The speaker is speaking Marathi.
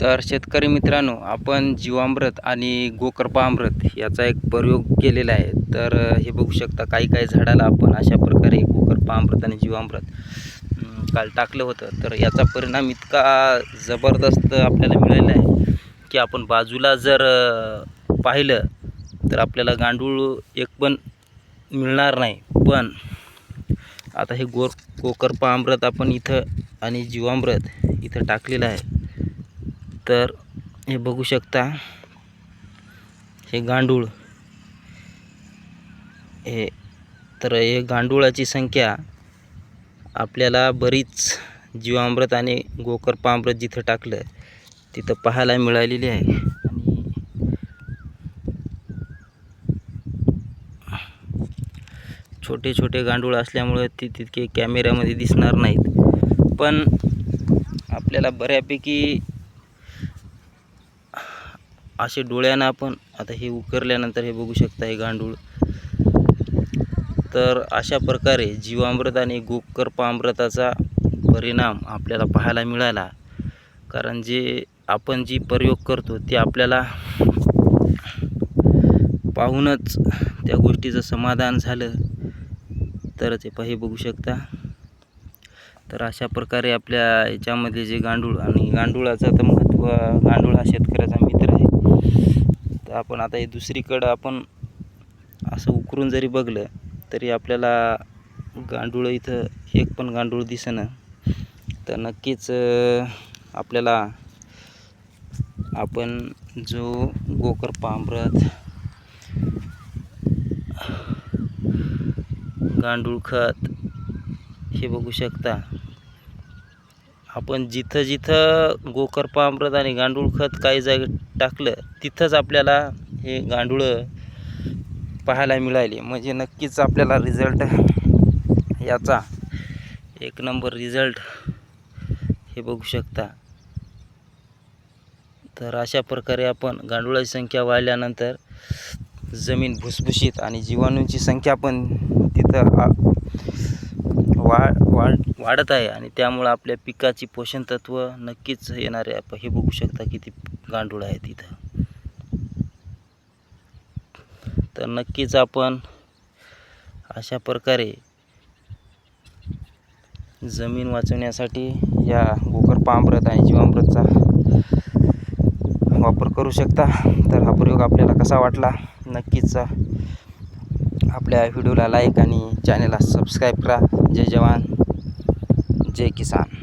तर शेतकरी मित्रांनो आपण जीवामृत आणि गोकर्पामृत याचा एक प्रयोग केलेला आहे. तर हे बघू शकता काही काही झाडाला आपण अशा प्रकारे गोकर्पामृत आणि जीवामृत काल टाकलं होतं. तर याचा परिणाम इतका जबरदस्त आपल्याला मिळालेला आहे की आपण बाजूला जर पाहिलं तर आपल्याला गांडूळ एक पण मिळणार नाही. पण आता हे गोर गोकर्पामृत आपण इथं आणि जीवामृत इथं टाकलेलं आहे. तर हे बघू शकता हे गांडूळ. हे तर हे गांडुळाची संख्या आपल्याला बरीच जीवामृत आणि गोकर्पामृत जिथं टाकलं तिथं पाहायला मिळालेली आहे. आणि छोटे छोटे गांडूळ असल्यामुळे ते तितके कॅमेऱ्यामध्ये दिसणार नाहीत. पण आपल्याला बऱ्यापैकी असे डोळ्यानं आपण आता हे उकरल्यानंतर हे बघू शकता हे गांडूळ. तर अशा प्रकारे जीवामृत आणि गोकर्पामृताचा परिणाम आपल्याला पाहायला मिळाला. कारण जे आपण जी प्रयोग करतो ते आपल्याला पाहूनच त्या गोष्टीचं समाधान झालं. तर ते पाही बघू शकता. तर अशा प्रकारे आपल्या याच्यामध्ये जे गांडूळ आणि गांडुळाचं तर महत्त्व गांडूळ हा शेतकऱ्याचा मित्र आहे. तर आपण आता हे दुसरीकडं आपण असं उकरून जरी बघलं तरी आपल्याला गांडूळ इथं एक पण गांडूळ दिसेना. तर नक्कीच आपल्याला आपण जो गोकर पांभरत गांडूळ खत हे बघू शकता. आपण जिथं जिथं गोकर्पामृत आणि गांडूळ खत काही जागी टाकलं तिथंच आपल्याला हे गांडूळं पाहायला मिळाली. म्हणजे नक्कीच आपल्याला रिझल्ट याचा एक नंबर रिझल्ट हे बघू शकता. तर अशा प्रकारे आपण गांडुळाची संख्या वाढल्यानंतर जमीन भुसभुशीत आणि जीवाणूंची संख्या पण तिथं वाढ वाढ वाढत आहे आणि त्यामुळं आपल्या पिकाची पोषणतत्व नक्कीच येणार आहे. आपण हे बघू शकता किती गांडूळ आहेत तिथं. तर नक्कीच आपण अशा प्रकारे जमीन वाचवण्यासाठी या गोकर पामृत आणि जीवामृतचा वापर करू शकता. तर हा प्रयोग आपल्याला कसा वाटला? नक्कीच आपल्या व्हिडिओला लाईक आणि चॅनेलला सबस्क्राईब करा. जय जवान जय किसान।